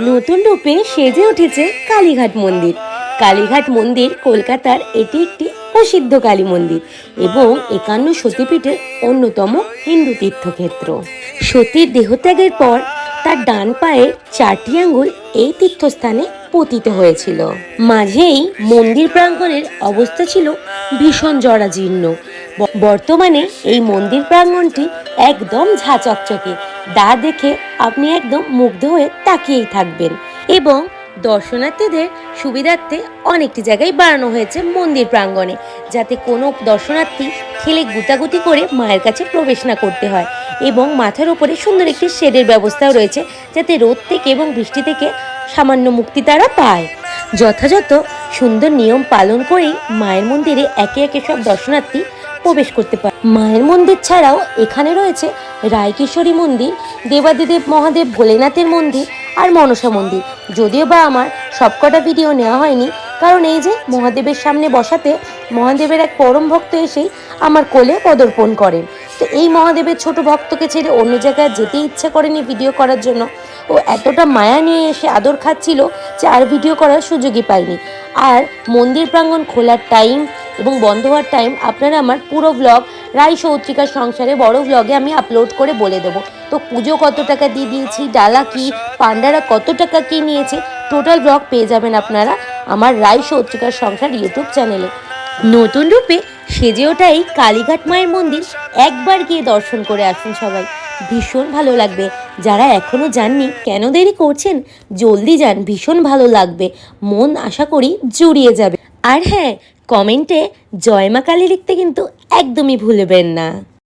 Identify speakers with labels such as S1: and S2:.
S1: নতুন রূপে সেজে উঠেছে কালীঘাট মন্দির। কালীঘাট মন্দির কলকাতার এটি একটি প্রসিদ্ধ কালী মন্দির এবং একান্ন সতীপীঠের অন্যতম হিন্দু তীর্থক্ষেত্র। সতীর দেহত্যাগের পর তার ডান পায়ের চারটি আঙ্গুল এই তীর্থস্থানে পতিত হয়েছিল। মাঝেই মন্দির প্রাঙ্গণের অবস্থা ছিল ভীষণ জরাজীর্ণ। বর্তমানে এই মন্দির প্রাঙ্গণটি একদম ঝাঁচকচকে। দা দেখে আপনি একদম মুগ্ধ হয়ে তাকিয়েই থাকবেন। এবং দর্শনার্থীদের সুবিধার্থে অনেকটি জায়গায় বাড়ানো হয়েছে মন্দির প্রাঙ্গণে, যাতে কোনো দর্শনার্থী খেলে গুতাগুতি করে মায়ের কাছে প্রবেশ না করতে হয়। এবং মাথার ওপরে সুন্দর একটি শেডের ব্যবস্থাও রয়েছে, যাতে রোদ থেকে এবং বৃষ্টি থেকে সামান্য মুক্তি তারা পায়। যথাযথ সুন্দর নিয়ম পালন করেই মায়ের মন্দিরে একে একে সব দর্শনার্থী প্রবেশ করতে পারে। মায়ের মন্দির ছাড়াও এখানে রয়েছে রায়কিশোরী মন্দির, দেবাদিদেব মহাদেব ভোলেনাথের মন্দির আর মনসা মন্দির। যদিও বা আমার সবকটা ভিডিও নেওয়া হয়নি, কারণ এই যে মহাদেবের সামনে বসাতে মহাদেবের এক পরম ভক্ত এসেই আমার কোলে পদর্পণ করেন। তো এই মহাদেবের ছোট ভক্তকে ছেড়ে অন্য জায়গায় যেতে ইচ্ছে করেনি ভিডিও করার জন্য। ও এতটা মায়া নিয়ে এসে আদর খাচ্ছিল যে আর ভিডিও করার সুযোগই পাইনি আর মন্দির প্রাঙ্গণ খোলার টাইম এবং বন্ধ হওয়ার টাইম আপনারা আমার পুরো ব্লগ রায় সৌত্রিকার সংসারে বড় ব্লগে আমি আপলোড করে বলে দেবো। তো পুজো কত টাকা দিয়ে দিয়েছি, ডালা কি, পান্ডারা কত টাকা কি নিয়েছে টোটাল ব্লগ পেয়ে যাবেন আপনারা আমার রায় সৌত্রিকার সংসার ইউটিউব চ্যানেলে নতুন রূপে সেজে ওঠা এই কালীঘাট মায়ের মন্দির একবার গিয়ে দর্শন করে আসুন সবাই। ভীষণ ভালো লাগবে। যারা এখনও যাননি, কেন দেরি করছেন? জলদি যান, ভীষণ ভালো লাগবে। মন আশা করি জুড়িয়ে যাবে। আর হ্যাঁ কমেন্টে জয় মা কালী লিখতে কিন্তু একদমই ভুলবেন না।